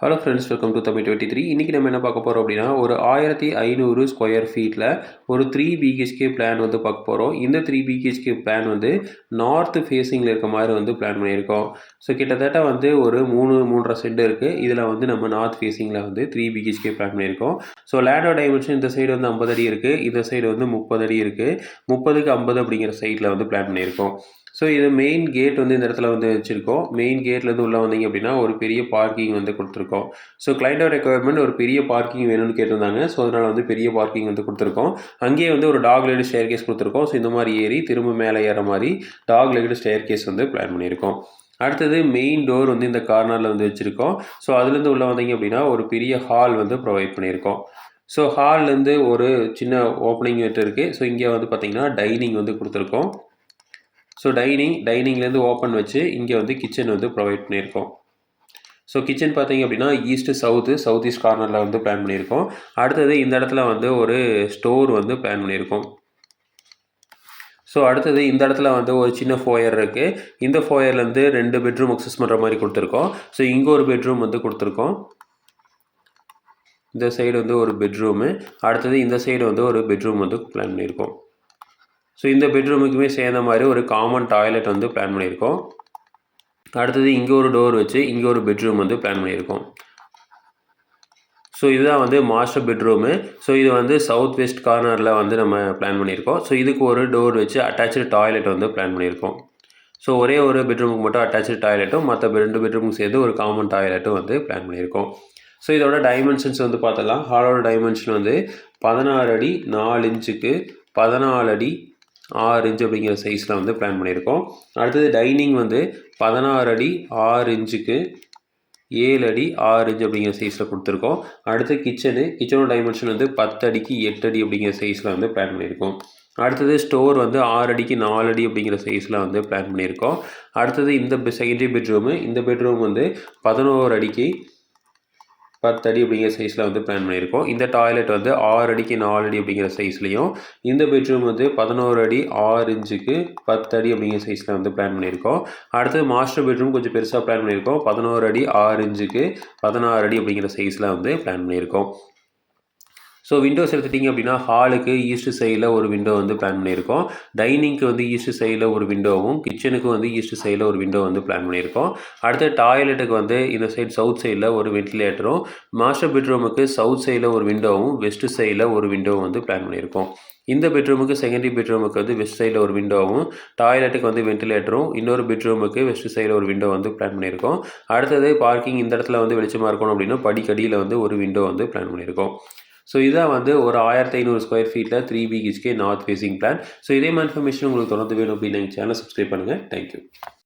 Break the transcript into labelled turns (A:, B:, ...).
A: Hello friends welcome to Tamil twenty three இன்றைக்கி நம்ம என்ன பார்க்க போகிறோம் அப்படின்னா ஒரு ஆயிரத்தி ஐநூறு ஸ்கொயர் ஃபீட்டில் ஒரு த்ரீ பிஹெச்கே பிளான் வந்து பார்க்க போகிறோம் இந்த த்ரீ பிஹெச்கே பிளான் வந்து நார்த் ஃபேஸிங்கில் இருக்க மாதிரி வந்து பிளான் பண்ணியிருக்கோம். ஸோ கிட்டத்தட்ட வந்து ஒரு மூணு மூன்றரை சென்ட் இருக்குது இதில் வந்து நம்ம நார்த் ஃபேஸிங்கில் வந்து த்ரீ பிஹெச்கே பிளான் பண்ணியிருக்கோம். ஸோ லேண்டோ டைமென்ஷன் இந்த சைடு வந்து ஐம்பது அடி இருக்குது இந்த சைடு வந்து முப்பது அடி இருக்குது முப்பதுக்கு ஐம்பது அப்படிங்கிற சைட்டில் வந்து பிளான் பண்ணியிருக்கோம். ஸோ இது மெயின் கேட் வந்து இந்த இடத்துல வந்து வச்சுருக்கோம். மெயின் கேட்லேருந்து உள்ளே வந்தீங்க அப்படின்னா ஒரு பெரிய பார்க்கிங் வந்து கொடுத்துருக்கோம். ஸோ கிளைண்டோட ரெக்குவயர்மெண்ட் ஒரு பெரிய பார்க்கிங் வேணும்னு கேட்டிருந்தாங்க. ஸோ அதனால் வந்து பெரிய பார்க்கிங் வந்து கொடுத்துருக்கோம். அங்கேயே வந்து ஒரு டாக் லேடு ஸ்டேர் கேஸ் கொடுத்துருக்கோம். ஸோ இந்த மாதிரி ஏறி திரும்ப மேலே ஏற மாதிரி டாக் லைடு ஸ்டேர் கேஸ் வந்து பிளான் பண்ணியிருக்கோம். அடுத்தது மெயின் டோர் வந்து இந்த கார்னரில் வந்து வச்சுருக்கோம். ஸோ அதுலேருந்து உள்ளே வந்தீங்க அப்படின்னா ஒரு பெரிய ஹால் வந்து ப்ரொவைட் பண்ணியிருக்கோம். ஸோ ஹால்லேருந்து ஒரு சின்ன ஓப்பனிங் விட்டு இருக்குது ஸோ இங்கே வந்து பார்த்திங்கன்னா டைனிங் வந்து கொடுத்துருக்கோம். ஸோ டைனிங் டைனிங்லேருந்து ஓப்பன் வச்சு இங்கே வந்து கிச்சன் வந்து ப்ரொவைட் பண்ணியிருக்கோம். ஸோ கிச்சன் பார்த்தீங்க அப்படின்னா ஈஸ்ட்டு சவுத்து சவுத் ஈஸ்ட் கார்னரில் வந்து பிளான் பண்ணியிருக்கோம். அடுத்தது இந்த இடத்துல வந்து ஒரு ஸ்டோர் வந்து பிளான் பண்ணியிருக்கோம். ஸோ அடுத்தது இந்த இடத்துல வந்து ஒரு சின்ன ஃபோயர் இருக்குது இந்த ஃபோயர்லேருந்து ரெண்டு பெட்ரூம் அக்சஸ் பண்ணுற மாதிரி கொடுத்துருக்கோம். ஸோ இங்கே ஒரு பெட்ரூம் வந்து கொடுத்துருக்கோம். இந்த சைடு வந்து ஒரு பெட்ரூமு அடுத்தது இந்த சைடு வந்து ஒரு பெட்ரூம் வந்து பிளான் பண்ணியிருக்கோம். ஸோ இந்த பெட்ரூமுக்குமே சேர்ந்த மாதிரி ஒரு காமன் டாய்லெட் வந்து பிளான் பண்ணியிருக்கோம். அடுத்தது இங்கே ஒரு டோர் வச்சு இங்கே ஒரு பெட்ரூம் வந்து பிளான் பண்ணியிருக்கோம். ஸோ இதுதான் வந்து மாஸ்டர் பெட்ரூமு ஸோ இது வந்து சவுத் வெஸ்ட் கார்னரில் வந்து நம்ம பிளான் பண்ணியிருக்கோம். ஸோ இதுக்கு ஒரு டோர் வச்சு அட்டாச்சு டாய்லெட் வந்து பிளான் பண்ணியிருக்கோம். ஸோ ஒரே ஒரு பெட்ரூமுக்கு மட்டும் அட்டாச்சு டாய்லெட்டும் மற்ற ரெண்டு பெட்ரூமுக்கு சேர்த்து ஒரு காமன் டாய்லெட்டும் வந்து பிளான் பண்ணியிருக்கோம். ஸோ இதோட டைமென்ஷன்ஸ் வந்து பார்த்தலாம் ஹாலோட டைமென்ஷன் வந்து பதினாறு அடி நாலு இன்ச்சுக்கு பதினாலு அடி ஆறு இன்ச்சு அப்படிங்கிற சைஸில் வந்து பிளான் பண்ணியிருக்கோம். அடுத்தது டைனிங் வந்து பதினாறு அடி ஆறு இன்ச்சுக்கு ஏழு அடி ஆறு இன்ச் அப்படிங்கிற சைஸில் கொடுத்துருக்கோம். அடுத்து கிச்சனு கிச்சனோட டைமென்ஷன் வந்து பத்து அடிக்கு எட்டு அடி அப்படிங்கிற சைஸில் வந்து பிளான் பண்ணியிருக்கோம். அடுத்தது ஸ்டோர் வந்து ஆறு அடிக்கு நாலு அடி அப்படிங்கிற சைஸில் வந்து பிளான் பண்ணியிருக்கோம். அடுத்தது இந்த செகண்டரி பெட்ரூமு இந்த பெட்ரூம் வந்து பதினோரு அடிக்கு பத்து அடி அப்படிங்கிற சைஸில் வந்து பிளான் பண்ணியிருக்கோம். இந்த டாய்லெட் வந்து ஆறு அடிக்கு நாலு அடி அப்படிங்கிற சைஸ்லையும் இந்த பெட்ரூம் வந்து பதினோரு அடி ஆறு இன்ச்சுக்கு பத்து அடி அப்படிங்கிற சைஸில் வந்து பிளான் பண்ணியிருக்கோம். அடுத்து மாஸ்டர் பெட்ரூம் கொஞ்சம் பெருசாக பிளான் பண்ணியிருக்கோம். பதினோரு அடி ஆறு இன்ச்சுக்கு பதினாறு அடி அப்படிங்கிற சைஸில் வந்து பிளான் பண்ணியிருக்கோம். ஸோ விண்டோஸ் எடுத்துட்டிங்க அப்படின்னா ஹாலுக்கு ஈஸ்ட் சைடில் ஒரு விண்டோ வந்து பிளான் பண்ணியிருக்கோம். டைனிங்க்கு வந்து ஈஸ்ட் சைடில் ஒரு விண்டோவும் கிச்சனுக்கு வந்து ஈஸ்ட் சைடில் ஒரு விண்டோ வந்து பிளான் பண்ணியிருக்கோம். அடுத்து டாய்லெட்டுக்கு வந்து இந்த சைடு சவுத் சைடில் ஒரு வென்டிலேட்டரும் மாஸ்டர் பெட்ரூமுக்கு சவுத் சைடில் ஒரு விண்டோவும் வெஸ்ட் சைடில் ஒரு விண்டோவும் வந்து பிளான் பண்ணியிருக்கோம். இந்த பெட்ரூமுக்கு செகண்டரி பெட்ரூமுக்கு வந்து வெஸ்ட் சைடில் ஒரு விண்டோவும் டாய்லெட்டுக்கு வந்து வென்டிலேட்டரும் இன்னொரு பெட்ரூமுக்கு வெஸ்ட் சைடில் ஒரு விண்டோ வந்து பிளான் பண்ணியிருக்கோம். அடுத்தது பார்க்கிங் இந்த இடத்துல வந்து வெளிச்சமாக இருக்கணும் அப்படின்னா படிக்கடியில் வந்து ஒரு விண்டோ வந்து பிளான் பண்ணியிருக்கோம். ஸோ இதான் வந்து ஒரு ஆயிரத்தி ஐநூறு ஸ்கொயர் ஃபீட்டில் three BHK north facing plan so இதே மாதிரி இன்ஃபர்மேஷன் உங்களுக்கு தொடர்ந்து வேணும் அப்படின்னு சேனல் சப்ஸ்கிரைப் பண்ணுங்கள் தேங்க்யூ